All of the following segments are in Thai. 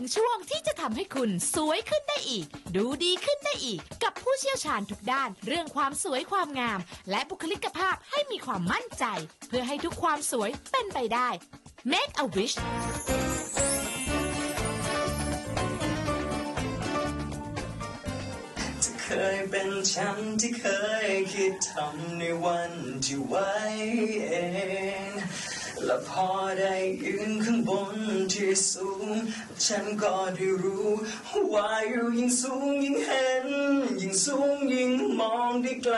ถึงช่วงที่จะทำให้คุณสวยขึ้นได้อีก ดูดีขึ้นได้อีก กับผู้เชี่ยวชาญทุกด้าน เรื่องความสวยความงาม และบุคลิกภาพให้มีความมั่นใจ เพื่อให้ทุกความสวยเป็นไปได้ Make a wish จะเคยเป็นฉันที่เคยคิดทำในวันที่ไว้เอง และพอได้ยืนข้างบนที่สูง ฉันก็ได้รู้ว่าอยู่ยิ่งสูงยิ่งเห็น ยิ่งสูงยิ่งมองได้ไกล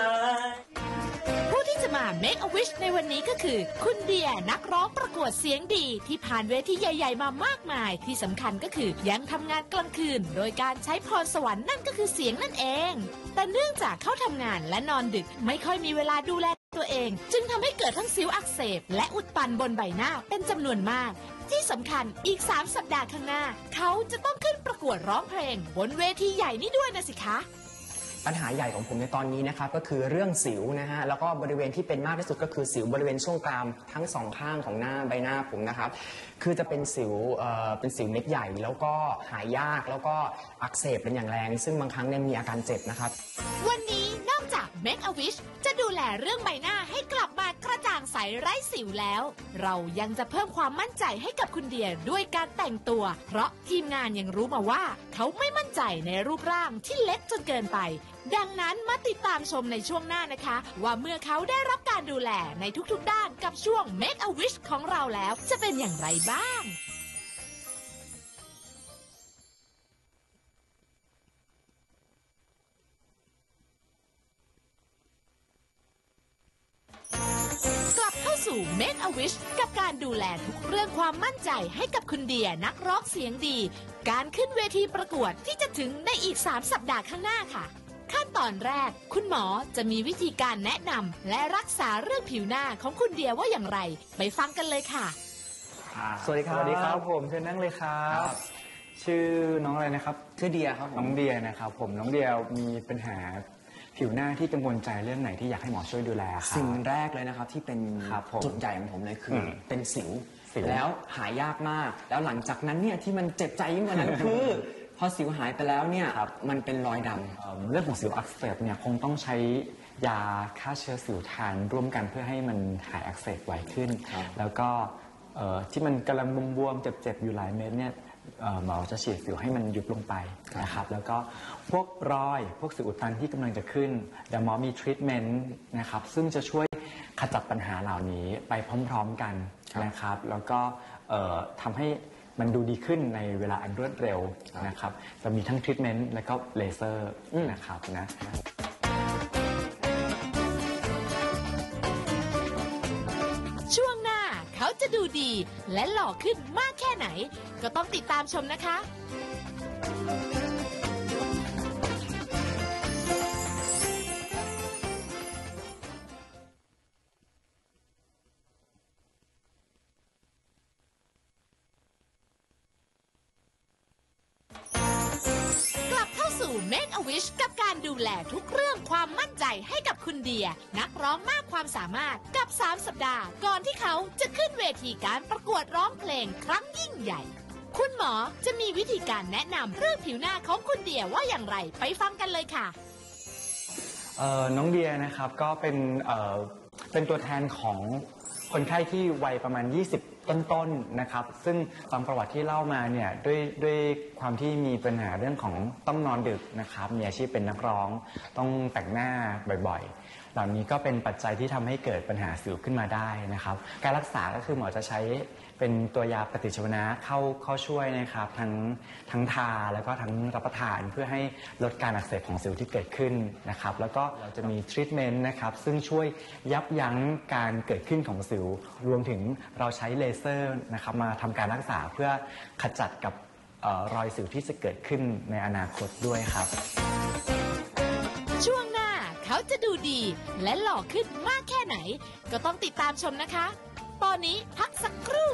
ผู้ที่จะมา Make a Wish ในวันนี้ก็คือ คุณเดียนักร้องประกวดเสียงดี ที่ผ่านเวทีใหญ่ ๆ มามากมาย ที่สำคัญก็คือยังทำงานกลางคืน โดยการใช้พรสวรรค์นั่นก็คือเสียงนั่นเอง แต่เนื่องจากเข้าทำงานและนอนดึกไม่ค่อยมีเวลาดูแล ตัวเอง จึงทำให้เกิดทั้งสิวอักเสบ และอุดตันบนใบหน้าเป็นจำนวนมาก ที่สำคัญอีก 3 สัปดาห์ข้างหน้า เขาจะต้องขึ้นประกวดร้องเพลง บนเวทีใหญ่นี้ด้วยนะสิคะ ปัญหาใหญ่ของผมในตอนนี้นะครับก็คือเรื่องสิวนะฮะแล้วก็บริเวณที่เป็นมากที่สุดก็คือสิวบริเวณช่วงกรามทั้งสองข้างของหน้าใบหน้าผมนะครับคือจะเป็นสิวเอ่อเป็นสิวเม็ดใหญ่แล้วก็หายยากแล้วก็อักเสบเป็นอย่างแรง ซึ่งบางครั้งเนี่ยมีอาการเจ็บนะครับ วันนี้นอกจาก Make a Wish จะดูแลเรื่องใบหน้าให้กลับมากระจ่างใสไร้สิวแล้ว เรายังจะเพิ่มความมั่นใจให้กับคุณเดียด้วยการแต่งตัว เพราะทีมงานยังรู้มาว่า เขาไม่มั่นใจในรูปร่างที่เล็กจนเกินไป ดังนั้นมาติดตามชมในช่วงหน้านะคะ ว่าเมื่อเขาได้รับการดูแลในทุกๆด้านกับช่วง Make a Wish ของเราแล้ว จะเป็นอย่างไรบ้าง สู่ Make a Wish กับการดูแลทุกเรื่องความมั่นใจให้กับคุณเดียนักร้องเสียงดี การขึ้นเวทีประกวดที่จะถึงในอีก 3 สัปดาห์ข้างหน้าค่ะ ขั้นตอนแรก คุณหมอจะมีวิธีการแนะนำและรักษาเรื่องผิวหน้าของคุณเดียว่าอย่างไร ไปฟังกันเลยค่ะ สวัสดีครับ สวัสดีครับผมเชิญนั่งเลยครับครับชื่อน้องอะไรนะครับ ชื่อเดียครับผมน้องเดียนะครับผมน้องเดียมีปัญหา ผิวหน้าที่กังวลใจเรื่องไหนที่อยากให้หมอช่วยดูแลครับ สิ่งแรกเลยนะครับที่เป็นครับผมจุดใหญ่ของผมเลยคืออมเป็นสิว สิวแล้วหายยากมาก แล้วหลังจากนั้นเนี่ยที่มันเจ็บใจยิ่งกว่านั้น คือ พอสิวหายไปแล้วเนี่ยมันเป็นรอยดำ เอ่อเรื่องของสิวอักเสบเนี่ยคงต้องใช้ยาฆ่าเชื้อสิวทานร่วมกันเพื่อให้มันหายอักเสบไวขึ้นครับแล้วก็เอ่อที่มันกำลังบวมๆเจ็บๆอยู่หลายเม็ดเนี่ยเอ่อ หมอจะฉีดสิวให้มันยุบลงไปนะครับแล้วก็พวกรอยพวกสิวอุดตันที่กำลังจะขึ้นเดี๋ยวหมอมีทรีทเมนต์นะครับซึ่งจะช่วยขจัดปัญหาเหล่านี้ไปพร้อมๆกันนะครับ แล้วก็เอ่อทำให้มันดูดีขึ้นในเวลาอันรวดเร็วนะครับจะมีทั้งทรีทเมนต์และก็เลเซอร์นะครับนะ จะดูดี และหล่อขึ้นมากแค่ไหน ก็ต้องติดตามชมนะคะ Make a Wish กับการดูแลทุกเรื่องความมั่นใจให้กับคุณเดีย นักร้องมากความสามารถกับ 3 สัปดาห์ ก่อนที่เขาจะขึ้นเวทีการประกวดร้องเพลงครั้งยิ่งใหญ่ คุณหมอจะมีวิธีการแนะนำเรื่องผิวหน้าของคุณเดียว่าอย่างไรไปฟังกันเลยค่ะ เอ่อน้องเดียนะครับก็เป็นเอ่อเป็นตัวแทนของคนไข้ที่วัยประมาณ 20 ต้นๆนะครับ ซึ่งตามประวัติที่เล่ามาเนี่ยด้วยด้วยความที่มีปัญหาเรื่องของต้องนอนดึกนะครับ มีอาชีพเป็นนักร้องต้องแต่งหน้าบ่อยๆเหล่านี้ก็เป็นปัจจัยที่ทำให้เกิดปัญหาสิวขึ้นมาได้นะครับ การรักษาก็คือหมอจะใช้เป็นตัวยาปฏิชีวนะเข้าเข้าช่วยนะครับทั้งทั้งทาแล้วก็ทั้งรับประทานเพื่อให้ลดการอักเสบของสิวที่เกิดขึ้นนะครับ แล้วก็เราจะมีทรีทเมนต์นะครับซึ่งช่วยยับยั้งการเกิดขึ้นของสิว รวมถึงเราใช้เลเซอร์นะครับมาทำการรักษาเพื่อขจัดกับออรอยสิวที่จะเกิดขึ้นในอนาคตด้วยครับ เขาจะดูดี และหล่อขึ้นมากแค่ไหน ก็ต้องติดตามชมนะคะ ตอนนี้พักสักครู่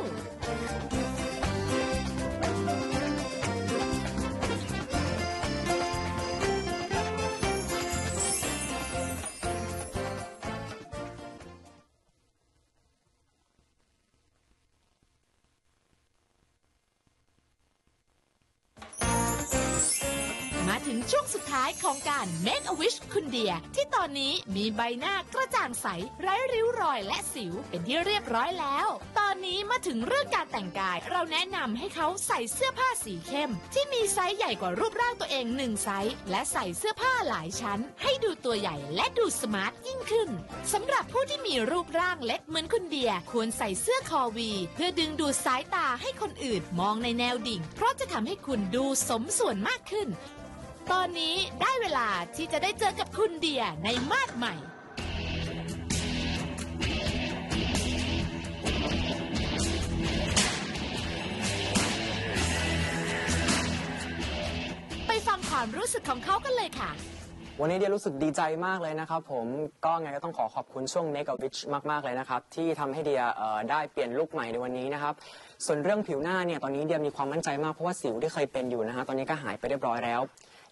ถึงช่วงสุดท้ายของการ Make a Wish คุณเดีย ที่ตอนนี้มีใบหน้ากระจ่างใส ไร้ริ้วรอยและสิวเป็นที่เรียบร้อยแล้ว ตอนนี้มาถึงเรื่องการแต่งกาย เราแนะนำให้เขาใส่เสื้อผ้าสีเข้ม ที่มีไซส์ใหญ่กว่ารูปร่างตัวเองหนึ่งไซส์และใส่เสื้อผ้าหลายชั้น ให้ดูตัวใหญ่และดูสมาร์ทยิ่งขึ้นสำหรับผู้ที่มีรูปร่างเล็กเหมือนคุณเดีย ควรใส่เสื้อคอวี เพื่อดึงดูดสายตาให้คนอื่นมองในแนวดิ่ง เพราะจะทำให้คุณดูสมส่วนมากขึ้น ตอนนี้ได้เวลาที่จะได้เจอกับคุณเดียในมาดใหม่ ไปฟังความรู้สึกของเขากันเลยค่ะ วันนี้เดียรู้สึกดีใจมากเลยนะครับผมก็ไงก็ต้องขอขอบคุณช่วง Make a Wish มาก ๆ เลยนะครับ ที่ทำให้เดียเอ่อได้เปลี่ยนลุคใหม่ในวันนี้นะครับ ส่วนเรื่องผิวหน้าเนี่ย ตอนนี้เดียมีความมั่นใจมาก เพราะว่าสิวที่เคยเป็นอยู่นะฮะตอนนี้ก็หายไปเรียบร้อยแล้ว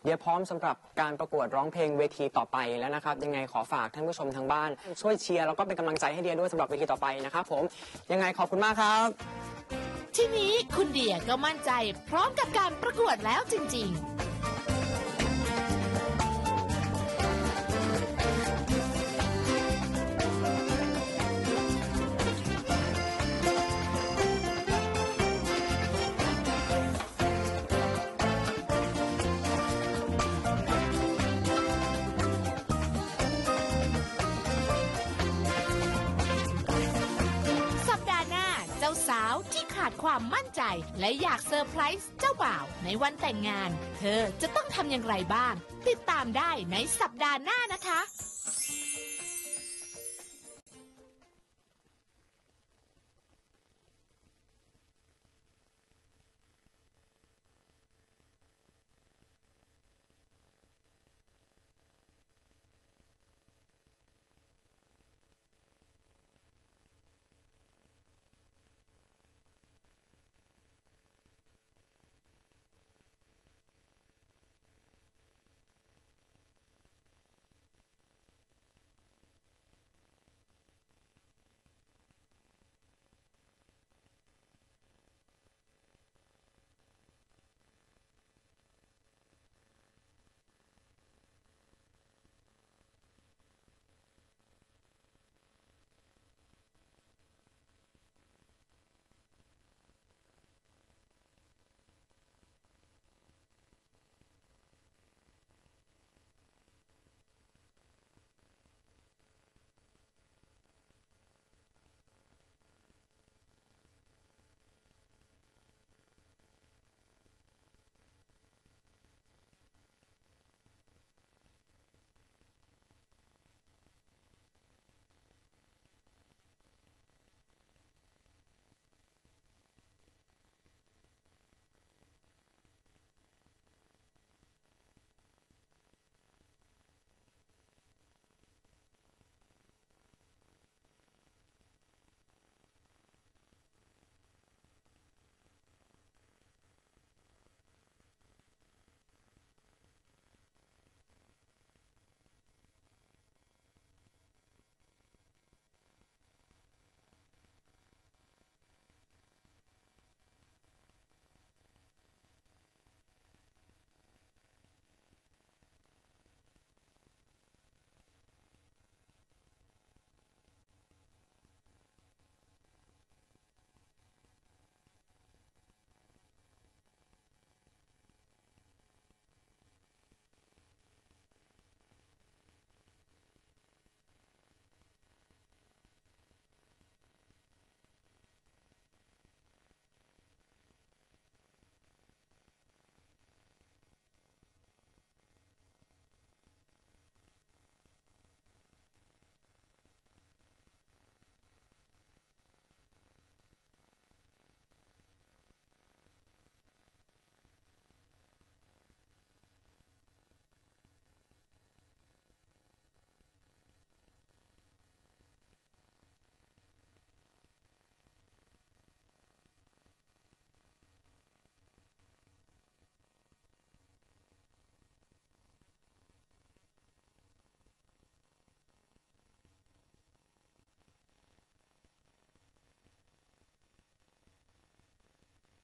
เดียพร้อมสำหรับการประกวดร้องเพลงเวทีต่อไปแล้วนะครับ ยังไงขอฝากท่านผู้ชมทางบ้าน ช่วยเชียร์แล้วก็เป็นกำลังใจให้เดียด้วยสำหรับเวทีต่อไปนะครับผมยังไงขอบคุณมากครับ ทีนี้คุณเดียก็มั่นใจพร้อมกับการประกวดแล้วจริง ๆ ความมั่นใจ และอยากเซอร์ไพรส์เจ้าบ่าว ในวันแต่งงาน เธอจะต้องทำอย่างไรบ้าง ติดตามได้ในสัปดาห์หน้านะคะ